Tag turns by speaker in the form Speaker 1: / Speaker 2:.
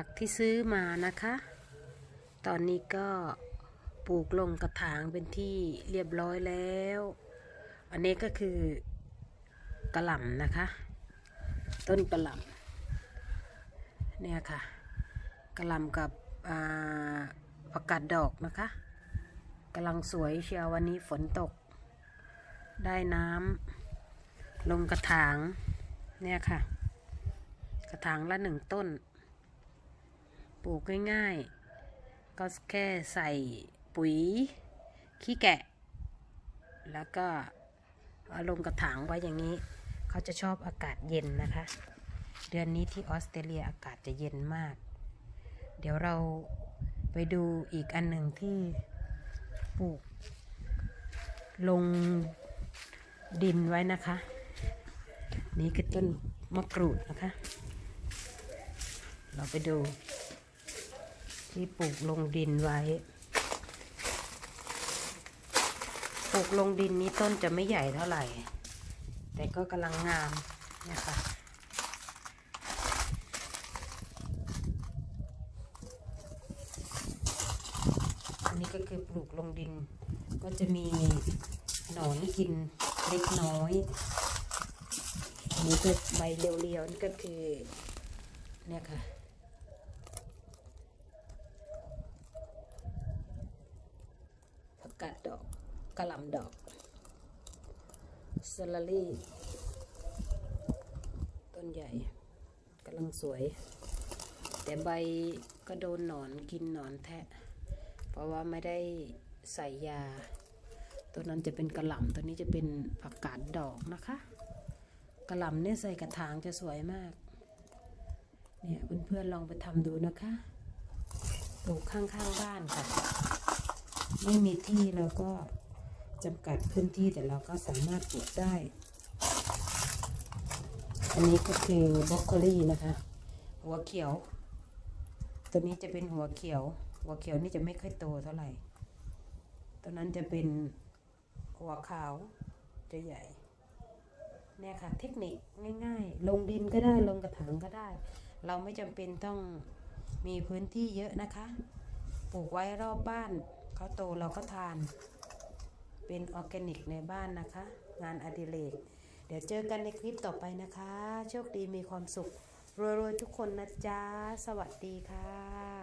Speaker 1: ักที่ซื้อมานะคะ ตอนนี้ก็ปลูกลงกระถางเป็นที่เรียบร้อยแล้ว อันนี้ก็คือกระหล่ำนะคะ ต้นกระหล่ำเนี่ยค่ะกระหล่ำกับผักกาดดอกนะคะกำลังสวยเชียววันนี้ฝนตก ได้น้ำลงกระถางเนี่ยค่ะ กระถางละหนึ่งต้น ปลูกง่ายๆ ก็แค่ใส่ปุ๋ยขี้แกะ แล้วก็เอาลงกระถางไว้อย่างนี้ เขาจะชอบอากาศเย็นนะคะ เดือนนี้ที่ออสเตรเลียอากาศจะเย็นมาก เดี๋ยวเราไปดูอีกอันหนึ่งที่ปลูก ลงดินไว้นะคะ นี่คือต้นมะกรูดนะคะ เราไปดู ที่ปลูกลงดินไว้ ปลูกลงดินนี้ต้นจะไม่ใหญ่เท่าไหร่ แต่ก็กำลังงามเนี่ยค่ะอันนี้ก็คือปลูกลงดิน ก็จะมีหนอนกินเล็กน้อยอันนี้ก็ใบเรียวๆนี่ก็คือเนี่ยค่ะ กาดดอกกระหล่ำดอกสลารี่ต้นใหญ่กำลังสวย แต่ใบก็โดนหนอนกินหนอนแทะ เพราะว่าไม่ได้ใส่ยา ตัวนั้นจะเป็นกระหล่ำตัวนี้จะเป็นผักกาดดอกนะคะกระหล่ำเนี่ยใส่กระถางจะสวยมาก เนี่ยเพื่อนๆลองไปทำดูนะคะปลูกข้างๆบ้านค่ะ ไม่มีที่เราก็จำกัดพื้นที่แต่เราก็สามารถปลูกได้ อันนี้ก็คือบรอกโคลีนะคะ หัวเขียว ตัวนี้จะเป็นหัวเขียว หัวเขียวนี่จะไม่ค่อยโตเท่าไหร่ ตัวนั้นจะเป็นหัวขาวจะใหญ่เนี่ยค่ะเทคนิคง่าย ๆ ลงดินก็ได้ลงกระถางก็ได้ เราไม่จำเป็นต้องมีพื้นที่เยอะนะคะ ปลูกไว้รอบบ้าน เขาโตเราก็ทาน เป็นออร์แกนิกในบ้านนะคะ งานอดิเรก เดี๋ยวเจอกันในคลิปต่อไปนะคะ โชคดีมีความสุขรวยๆทุกคนนะจ๊ะ สวัสดีค่ะ